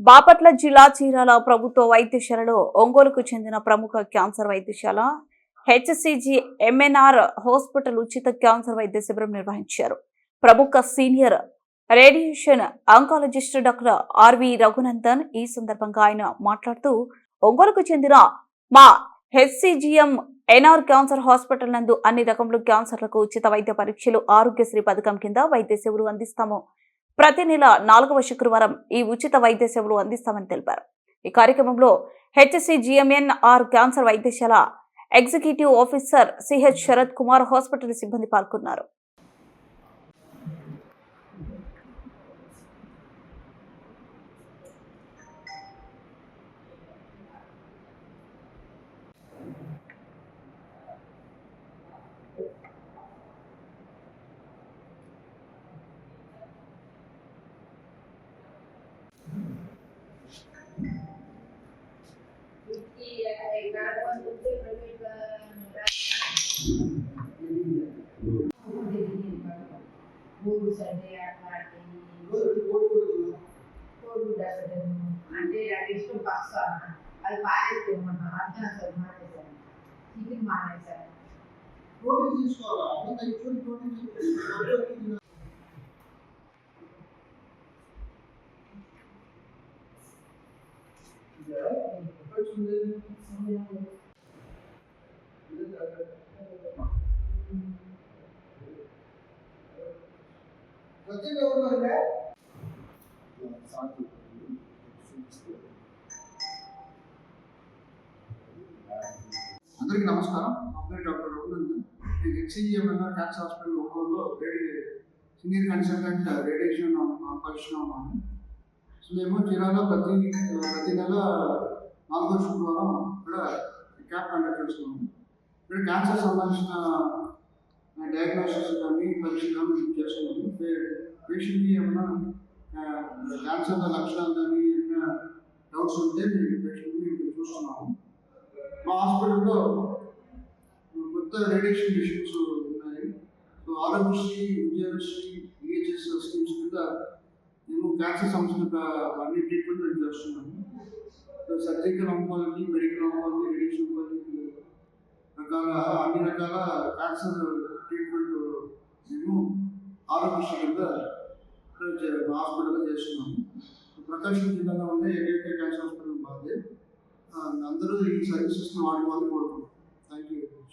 బాపట్ల జిల్లా చీరాల ప్రభుత్వ వైద్యశాలలో ఒంగోలుకు చెందిన ప్రముఖ క్యాన్సర్ వైద్యశాల హెచ్సిజి ఎంఎన్ఆర్ హాస్పిటల్ ఉచిత క్యాన్సర్ వైద్య శిబిరం నిర్వహించారు. ప్రముఖ senior radiation oncologist doctor R V Raghunandan ఈ సందర్భంగా ఆయన మాట్లాడుతూ ఒంగోలుకు చెందిన మా హెచ్సిజిఎం ఎన్ఆర్ క్యాన్సర్ హాస్పిటల్ నందు అన్ని రకముల క్యాన్సర్లకు ఉచిత వైద్య పరీక్షలు ఆరోగ్యశ్రీ పథకం కింద వైద్య సేవలు అందిస్తాము. ప్రతి నెల నాలుగవ శుక్రవారం ఈ ఉచిత వైద్య సేవలు అందిస్తామని తెలిపారు. ఈ కార్యక్రమంలో హెచ్సి జిఎంఎన్ఆర్ క్యాన్సర్ వైద్యశాల executive officer CH Sarath Kumar hospital సిబ్బంది పాల్గొన్నారు. బూల్స్ అంటే అట్లాంటి కోడిగుడ్డు అసలు అంటే నాకు ఇష్టం పక్ష అది పారేస్తే మన అర్థం అసలు మానేశాను చికెన్ మానేశాను ప్రోటీన్ తీసుకోవాలా అన్నం ప్రతి ఎవరు అంటే అందరికీ నమస్కారం. నా పేరు డాక్టర్ రఘునందన్. నేను హెచ్సిజిఎంఎన్ఆర్ క్యాన్సర్ హాస్పిటల్ ఒంగోలులో రేడి సీనియర్ కన్సల్టెంట్ రేడియేషన్ ఆపరేషన్ ఉన్నాను. మేము చీరాలో ప్రతి ప్రతి నెల నాలుగో శుక్రవారం ఇక్కడ క్యాంప్ కండక్ట్ చేస్తున్నాము ఇక్కడ క్యాన్సర్ సంబంధించిన డయాగ్నోసిస్ కానీ పరీక్షలు కానీ చేస్తున్నాము పేషెంట్కి ఏమైనా క్యాన్సర్ లక్షణాలు కానీ ఏమైనా డౌట్స్ ఉంటే మేము పేషెంట్ని మేము చూస్తున్నాము. మా హాస్పిటల్లో కొత్త రేడియేషన్ మిషన్స్ ఉన్నాయి. So Aarogyasri Vijayasri EHS schemes కింద మేము క్యాన్సర్ సంబంధించిన అన్ని ట్రీట్మెంట్ మేము చేస్తున్నాము surgical oncology medical oncology radiation oncology రకాల అన్ని రకాల క్యాన్సర్ ట్రీట్మెంట్ మేము ఆరోగ్యంగా హాస్పిటల్లో చేస్తున్నాము. ప్రకాశం జిల్లాలో ఉండే ఏకైక క్యాన్సర్ హాస్పిటల్ మాదే. అందరూ ఈ సర్వీసెస్ని వాడుకోవాలని కోరుకుంటున్నాం థ్యాంక్ యూ